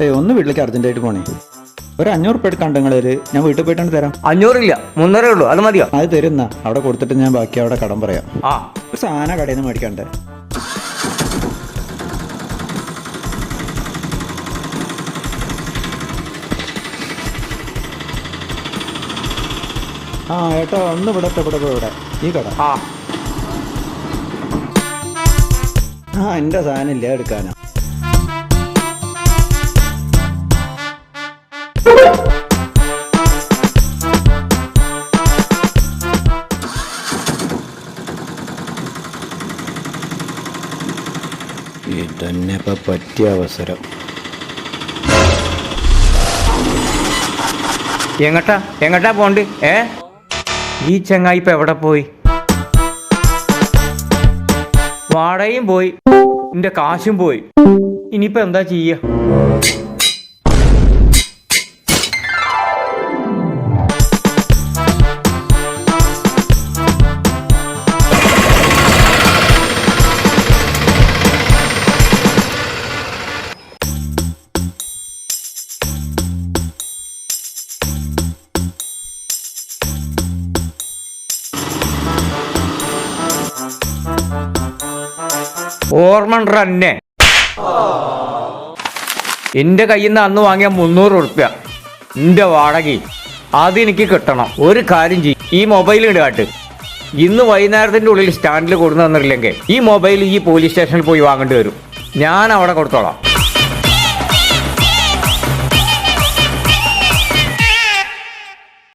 ഏയ് ഒന്ന് വീട്ടിലേക്ക് അർജന്റായിട്ട് പോണേ. ഒരു അഞ്ഞൂറ് ഉറുപ്പ് എടുക്കാണ്ട് ഞാൻ വീട്ടിൽ പോയിട്ടാണ് തരാം. അഞ്ഞൂറില്ല മുന്നൂറേ ഉള്ളൂ. അത് മതിയോ? അത് തരുന്ന അവിടെ കൊടുത്തിട്ട് ഞാൻ ബാക്കി അവിടെ കടം പറയാം. ആ. ഒരു സാധനം കടയിൽ നിന്ന് മേടിക്കണ്ടേ. ആ ഏട്ടാ ഒന്ന് ഇവിടെ ഇവിടെ ഇവിടെ, ഇവിടെ. ഈ കട. ആ. ആ എന്റെ സാധനം ഇല്ല എടുക്കാനാ. ഇതന്നെ ഇപ്പൊ പറ്റിയ അവസരം. എങ്ങട്ടാ? എങ്ങട്ടാ പോണ്ട്? ഏ? ഈ ചങ്ങായി ഇപ്പൊ എവിടെ പോയി? വാടകയും പോയി. എന്റെ കാശും പോയി. ഇനിയിപ്പോ എന്താ ചെയ്യ? ഓർമ്മ റന്നെ എന്റെ കയ്യിൽ നിന്ന് അന്ന് വാങ്ങിയ മുന്നൂറ് ഉറുപ്യ എന്റെ വാടക. അതെനിക്ക് കിട്ടണം. ഒരു കാര്യം ചെയ്യും. ഈ മൊബൈൽ ഇടാട്ട് ഇന്ന് വൈകുന്നേരത്തിന്റെ ഉള്ളിൽ സ്റ്റാൻഡിൽ കൊടുന്നു തന്നില്ലെങ്കിൽ ഈ മൊബൈൽ ഈ പോലീസ് സ്റ്റേഷനിൽ പോയി വാങ്ങേണ്ടി വരും. ഞാൻ അവിടെ കൊടുത്തോളാം.